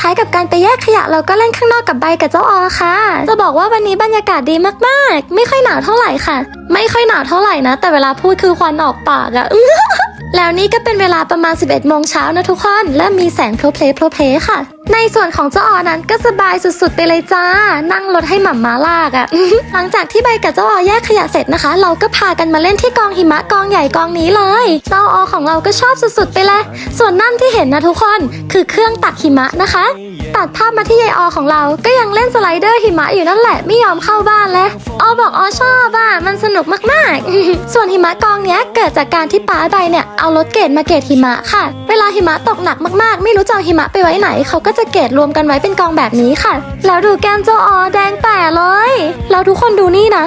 ท้ายกับการไปแยกขยะเราก็เล่นข้างนอกกับใบกับเจ้าออค่ะ จะบอกว่าวันนี้บรรยากาศดีมากๆ ไม่ค่อยหนาวเท่าไหร่ค่ะ ไม่ค่อยหนาวเท่าไหร่นะ แต่เวลาพูดคือควันออกปากอะแล้วนี่ก็เป็นเวลาประมาณ 11โมงเช้านะทุกคน และมีแสงโพลเพลโพลเพลค่ะ ในส่วนของเจ้าออนั้นก็สบายสุดๆ ไปเลยจ้า นั่งรถให้หม่ำมาลากอะ่ะ หลังจากที่ใบกับเจ้าออแยกขยะเสร็จนะคะ เราก็พากันมาเล่นที่กองหิมะกองใหญ่กองนี้เลย เจ้าออของเราก็ชอบสุดๆ ไปเลย ส่วนนั่นที่เห็นนะทุกคนคือเครื่องตักหิมะนะคะ ตัดภาพมาที่ยายออของเรา ก็ยังเล่นสไลเดอร์หิมะอยู่นั่นแหละไม่ยอมเข้าบ้านเลยออบอกออชอบอะมันสนุกมากๆ ส่วนหิมะกองเนี้ยเกิดจากการที่ป้าใบเนี่ยเอารถเกตมาเกตหิมะค่ะ เวลาหิมะตกหนักมากๆ ไม่รู้จะเอาหิมะไปไว้ไหนเขาก็จะเกตรวมกันไว้เป็นกองแบบนี้ค่ะ แล้วดูแก้มเจ้าออแดงแป่เลย แล้วทุกคนดูนี่นะ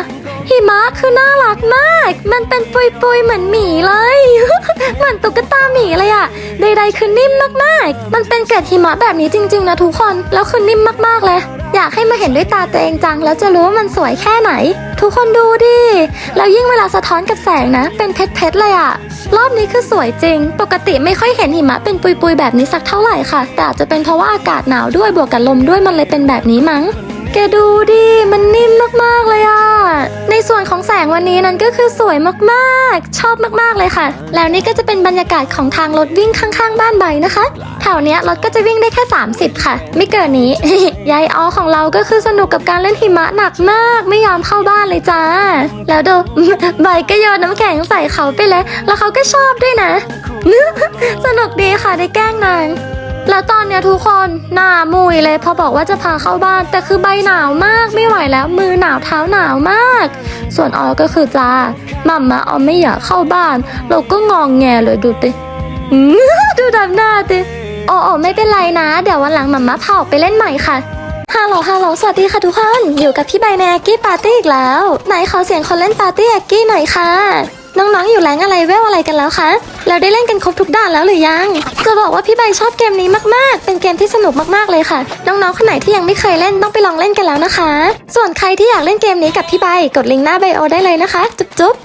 หิมะคือน่ารักมาก มันเป็นปุยๆเหมือนหมีเลย เหมือนตุ๊กตาหมีเลยอะใดๆคือนิ่มมากๆ มันเป็นเกล็ดหิมะแบบนี้จริง ๆ นะทุกคน แล้วคือนิ่มมากๆเลย อยากให้มาเห็นด้วยตาตัวเองจัง แล้วจะรู้ว่ามันสวยแค่ไหน ทุกคนดูดิ แล้วยิ่งเวลาสะท้อนกับแสงนะ เป็นเพชรๆเลยอะรอบนี้คือสวยจริง ปกติไม่ค่อยเห็นหิมะเป็นปุยๆแบบนี้สักเท่าไหร่ค่ะ แต่อาจจะเป็นเพราะว่าอากาศหนาวด้วยบวกกับลมด้วยมันเลยเป็นแบบนี้มั้ง แกดูดิ มันนิ่มมากๆเลยอะ วนของแสงวันนี้นั้นก็คือสวยมากๆ ชอบมากๆเลยค่ะ แล้วนี่ก็จะเป็นบรรยากาศของทางรถวิ่งข้างๆ บ้านใบนะคะแถวเนี้ยรถก็จะวิ่งได้แค่ 30 ค่ะ ไม่เกินนี้ ยายออของเราก็คือสนุกกับการเล่นหิมะหนักมาก ไม่ยอมเข้าบ้านเลยจ้า แล้วดูใบก็โยนน้ำแข็งใส่เขาไปเลยแล้วเขาก็ชอบด้วยนะ สนุกดีค่ะได้แกล้งนาง แล้วตอนเนี้ยทุกคนหน้ามุยเลยพอบอกว่าจะพาเข้าบ้าน แต่คือใบหนาวมากไม่ไหวแล้วมือหนาวเท้าหนาวมาก ส่วนออก็คือจ้ามัมมาออไม่อยากเข้าบ้าน เราก็งองแงเลยดูติดูดำหน้าติอ๋ออ๋อไม่เป็นไรนะ เดี๋ยววันหลังมัมมาพาออกไปเล่นใหม่ค่ะฮัลโหลฮัลโหลสวัสดีค่ะทุกคน อยู่กับพี่ใบในแอกกี้ปาร์ตี้อีกแล้ว ไหนขอเสียงคนเล่นปาร์ตี้แอกกี้หน่อยค่ะ น้องๆ อยู่แรงอะไรเวลอะไรกันแล้วคะ เราได้เล่นกันครบทุกด่านแล้วหรือยัง จะบอกว่าพี่ใบชอบเกมนี้มากๆ เป็นเกมที่สนุกมากๆเลยค่ะ น้องๆ คนไหนที่ยังไม่เคยเล่นต้องไปลองเล่นกันแล้วนะคะ ส่วนใครที่อยากเล่นเกมนี้กับพี่ใบกดลิงก์หน้าไบโอได้เลยนะคะ จุ๊บๆ